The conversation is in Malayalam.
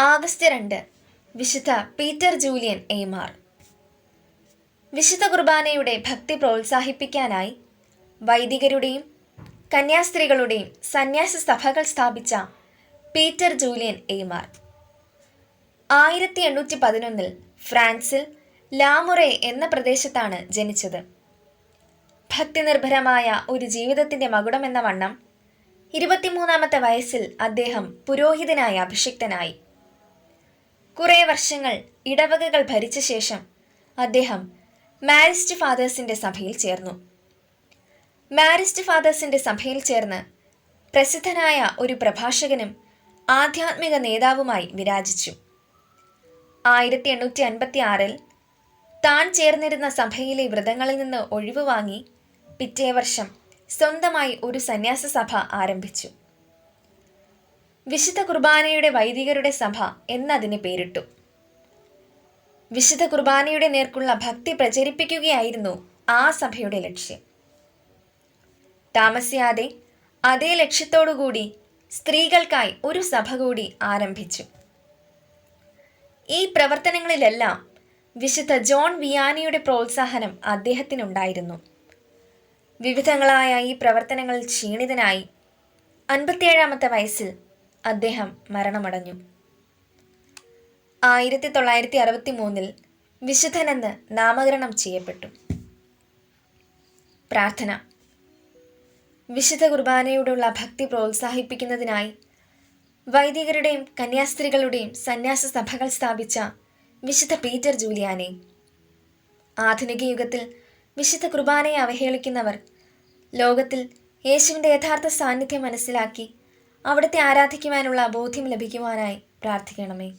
ആഗസ്റ്റ് രണ്ട്. വിശുദ്ധ പീറ്റർ ജൂലിയൻ എയ്മാർ. വിശുദ്ധ കുർബാനയുടെ ഭക്തി പ്രോത്സാഹിപ്പിക്കാനായി വൈദികരുടെയും കന്യാസ്ത്രീകളുടെയും സന്യാസ സഭകൾ സ്ഥാപിച്ച പീറ്റർ ജൂലിയൻ എയ്മാർ. ആയിരത്തി എണ്ണൂറ്റി പതിനൊന്നിൽ ഫ്രാൻസിൽ ലാമുറെ എന്ന പ്രദേശത്താണ് ജനിച്ചത്. ഭക്തിനിർഭരമായ ഒരു ജീവിതത്തിന്റെ മകുടമെന്ന വണ്ണം ഇരുപത്തിമൂന്നാമത്തെ വയസ്സിൽ അദ്ദേഹം പുരോഹിതനായി അഭിഷിക്തനായി. കുറേ വർഷങ്ങൾ ഇടവകകൾ ഭരിച്ച ശേഷം അദ്ദേഹം മാരിസ്റ്റ് ഫാദേഴ്സിന്റെ സഭയിൽ ചേർന്നു. മാരിസ്റ്റ് ഫാദേഴ്സിന്റെ സഭയിൽ ചേർന്ന് പ്രസിദ്ധനായ ഒരു പ്രഭാഷകനും ആധ്യാത്മിക നേതാവുമായി വിരാജിച്ചു. ആയിരത്തി എണ്ണൂറ്റി അൻപത്തി ആറിൽ താൻ ചേർന്നിരുന്ന സഭയിലെ വ്രതങ്ങളിൽ നിന്ന് ഒഴിവ് വാങ്ങി പിറ്റേ വർഷം സ്വന്തമായി ഒരു സന്യാസ സഭ ആരംഭിച്ചു. വിശുദ്ധ കുർബാനയുടെ വൈദികരുടെ സഭ എന്നതിന് പേരിട്ടു. വിശുദ്ധ കുർബാനയുടെ നേർക്കുള്ള ഭക്തി പ്രചരിപ്പിക്കുകയായിരുന്നു ആ സഭയുടെ ലക്ഷ്യം. താമസിയാതെ അതേ ലക്ഷ്യത്തോടുകൂടി സ്ത്രീകൾക്കായി ഒരു സഭ കൂടി ആരംഭിച്ചു. ഈ പ്രവർത്തനങ്ങളിലെല്ലാം വിശുദ്ധ ജോൺ വിയാനിയുടെ പ്രോത്സാഹനം അദ്ദേഹത്തിനുണ്ടായിരുന്നു. വിവിധങ്ങളായ ഈ പ്രവർത്തനങ്ങളിൽ ക്ഷീണിതനായി അൻപത്തിയേഴാമത്തെ വയസ്സിൽ അദ്ദേഹം മരണമടഞ്ഞു. ആയിരത്തി തൊള്ളായിരത്തി അറുപത്തി മൂന്നിൽ വിശുദ്ധനെന്ന് നാമകരണം ചെയ്യപ്പെട്ടു. പ്രാർത്ഥന. വിശുദ്ധ കുർബാനയോടുള്ള ഭക്തി പ്രോത്സാഹിപ്പിക്കുന്നതിനായി വൈദികരുടെയും കന്യാസ്ത്രീകളുടെയും സന്യാസ സഭകൾ സ്ഥാപിച്ച വിശുദ്ധ പീറ്റർ ജൂലിയാനെ. ആധുനിക യുഗത്തിൽ വിശുദ്ധ കുർബാനയെ അവഹേളിക്കുന്നവർ ലോകത്തിൽ യേശുവിന്റെ യഥാർത്ഥ സാന്നിധ്യം മനസ്സിലാക്കി അവിടുത്തെ ആരാധിക്കുവാനുള്ള ബോധ്യം ലഭിക്കുവാനായി പ്രാർത്ഥിക്കണമേ.